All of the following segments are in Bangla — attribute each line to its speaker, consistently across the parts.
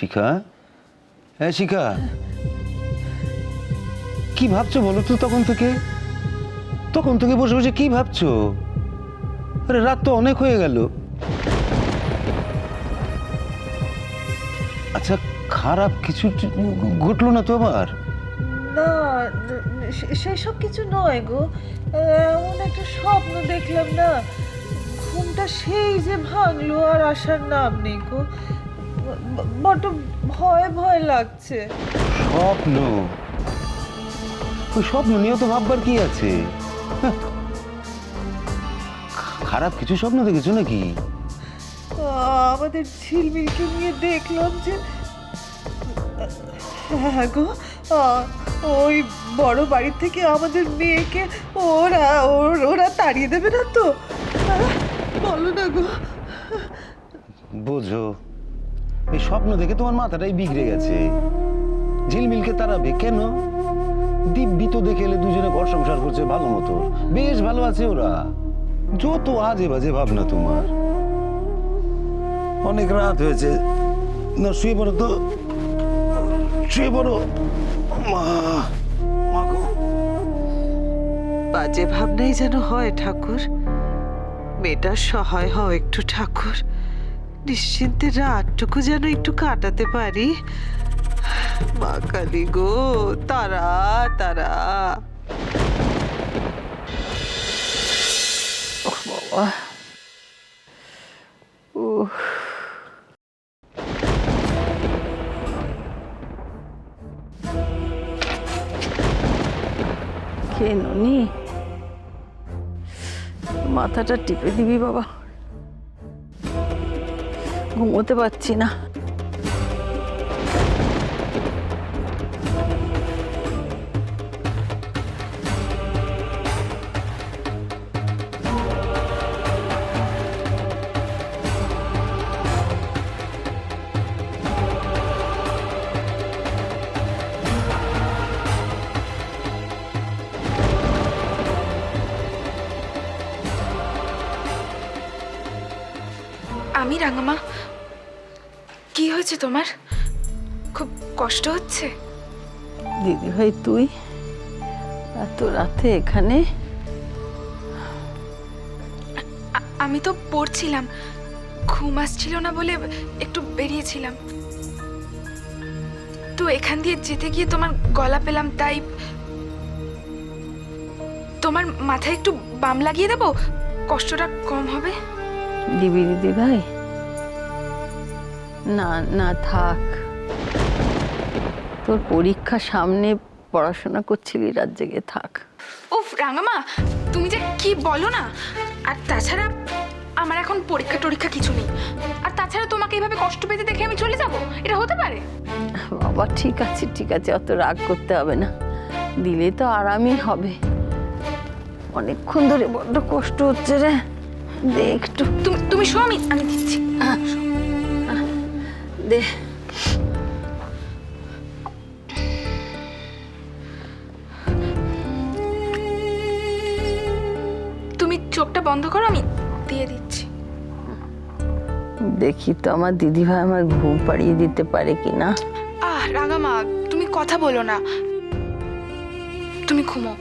Speaker 1: শিখা? হ্যাঁ শিখা। কি ভাবছ বলো তো তখন থেকে? তখন থেকে বসে বসে কি ভাবছ? আরে, রাত তো অনেক হয়ে গেল। আচ্ছা খারাপ কিছু ঘটলো না তো আবার?
Speaker 2: না, সে- সেসব কিছু নয় গো। এমন একটা স্বপ্ন দেখলাম না। ঘুমটা সেই যে ভাঙলো, আর আসার নাম নেই গো। বড্ড ভয় ভয় লাগছে।
Speaker 1: স্বপ্ন। ওই স্বপ্ন নিয়েও তো ভাববার কি আছে। খারাপ কিছু স্বপ্ন দেখেছ নাকি?
Speaker 2: আমাদের ঝিলমিলকে নিয়ে দেখলাম যে হ্যাঁ গো ওই বড় বাড়ি থেকে আমাদের মেয়েকে ওরা ওর- ওরা তাড়িয়ে দেবে না তো? বলো না গো।
Speaker 1: বোঝো। এই স্বপ্ন দেখে তোমার মাথাটাই বিগড়ে গেছে। ঝিলমিলকে তাড়াবে কেন? দিব্যি তো দেখে এলে দুজনে ঘর সংসার করছে ভালো মতো। বেশ ভালো আছে ওরা। যত আজে বাজে ভাবনা তোমার। অনেক রাত হয়েছে। না, শুয়ে পড়ো তো। শুয়ে পড়ো। মা
Speaker 2: বাজে ভাবনাই যেন হয় ঠাকুর। মেয়েটার সহায় হও একটু ঠাকুর। নিশ্চিন্তে রাতটুকু যেন একটু কাটাতে পারি। মা কালী গো, তারা তারা।
Speaker 3: বাবা। ননি? মাথাটা টিপে দিবি, বাবা। ঘুমোতে পারছি না
Speaker 4: আমি রাঙামা কি হয়েছে তোমার? খুব কষ্ট হচ্ছে?
Speaker 3: দিদি ভাই তুই এত রাতে এখানে?
Speaker 4: আমি তো পড়ছিলাম। ঘুম আসছিল না বলে একটু বেরিয়েছিলাম। তো এখান দিয়ে যেতে গিয়ে তোমার গলা পেলাম তাই তোমার মাথায় একটু বাম লাগিয়ে দেবো? কষ্টটা কম হবে?
Speaker 3: দিবি দিদি ভাই? না না থাক। তোর পরীক্ষা সামনে পড়াশোনা করছিলি রাত জেগে থাক।
Speaker 4: উফ রাঙামা তুমি যে কি বলো না? আর তাছাড়া আমার এখন পরীক্ষা টরীক্ষা কিছু নেই। আর তাছাড়া তোমাকে এইভাবে কষ্ট পেতে দেখে আমি চলে যাব? এটা হতে পারে?
Speaker 3: বাবা ঠিক আছে ঠিক আছে অত রাগ করতে হবে না। দিলে তো আরামই হবে। অনেকক্ষণ ধরে বড্ড কষ্ট হচ্ছে রে। দে একটু।
Speaker 4: তুমি তুমি শো আমি আমি দিচ্ছি।
Speaker 3: দে।
Speaker 4: তুমি চোখটা বন্ধ করো আমি দিয়ে দিচ্ছি।
Speaker 3: দেখি তো আমার দিদিভাই আমার ঘুম পাড়িয়ে দিতে পারে কি না
Speaker 4: আহ রাঙামা তুমি কথা বলো না। তুমি ঘুমো।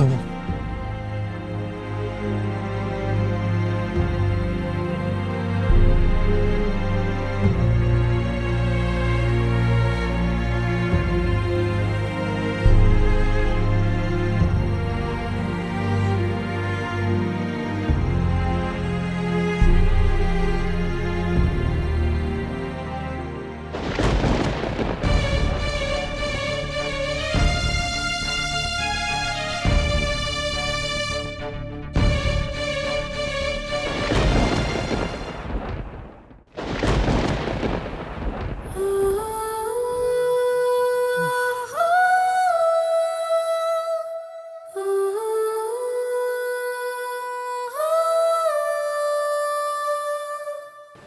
Speaker 4: Tamam.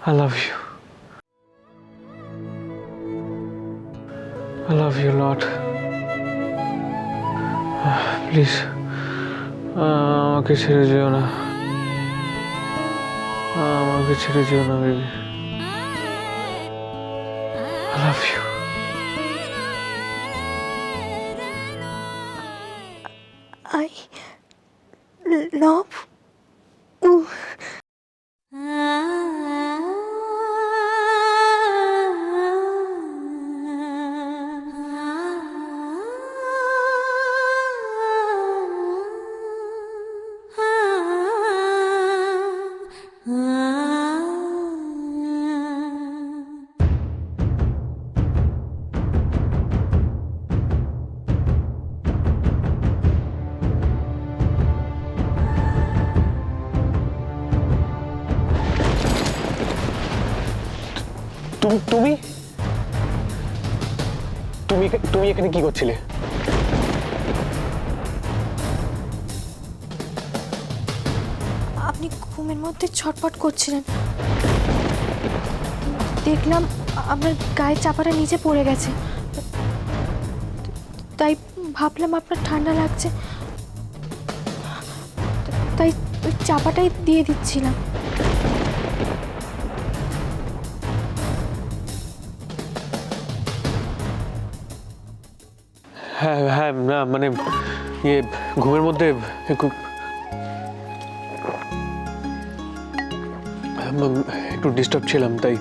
Speaker 5: I love you. I love you a lot. Please আমাকে ছেড়ে যেও না আমাকে ছেড়ে যেও না baby I love you.
Speaker 6: I love
Speaker 5: তুমি? তুমি তুমি এখানে কি করছিলে?
Speaker 6: আপনি ঘুমের মধ্যে ছটপট করছিলেন। দেখলাম আপনার গায়ের চাপাটা নিচে পড়ে গেছে। তাই ভাবলাম আপনার ঠান্ডা লাগছে। তাই ওই চাপাটাই দিয়ে দিচ্ছিলাম।
Speaker 5: হ্যাঁ হ্যাঁ না মানে ইয়ে ঘুমের মধ্যে একটু একটু ডিস্টার্ব ছিলাম, তাই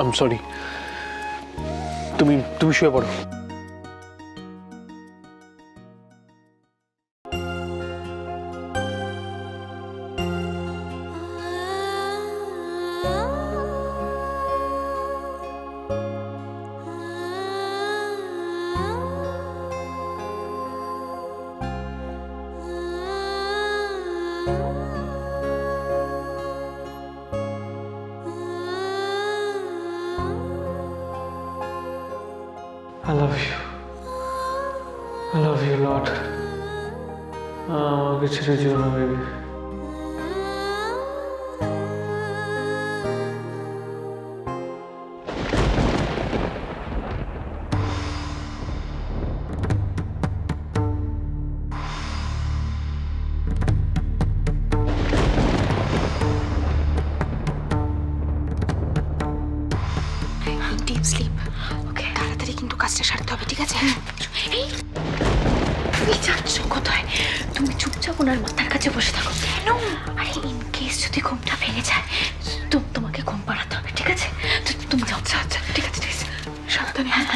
Speaker 5: আম সরি তুমি তুমি শুয়ে পড়ো। আমাকে ছেড়ে যেও না বেবি
Speaker 4: তুমি চুপচাপ ওনার মাথার কাছে বসে থাকো। কেন? আরে ইন কেস যদি ঘুমটা ভেঙে যায় তো তোমাকে ঘুম পাড়াতে হবে ঠিক আছে? তুমি যাও আচ্ছা আচ্ছা ঠিক আছে ঠিক আছে। সাবধানে হ্যাঁ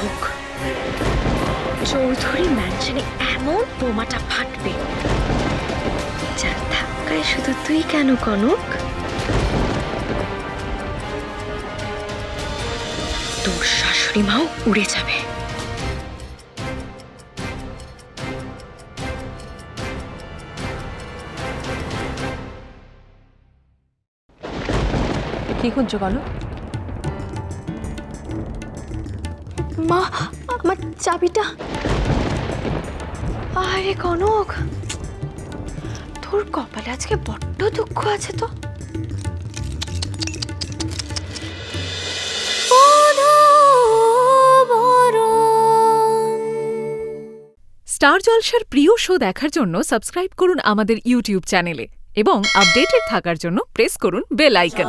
Speaker 7: হোক। চৌধুরী ম্যানশনে এমন বোমাটা ফাটবে, যার ধাক্কায় শুধু তুই কেন, কনক? তোর শাশুড়ি মাও উড়ে যাবে।
Speaker 8: কি খুঁজছো বলো
Speaker 6: মা আমার চাবিটা। আরে কনক তোর কপালে আজকে বড্ড দুঃখ আছে তো।
Speaker 9: স্টার জলসার প্রিয় শো দেখার জন্য সাবস্ক্রাইব করুন আমাদের ইউটিউব চ্যানেলে এবং আপডেটেড থাকার জন্য প্রেস করুন বেল আইকন।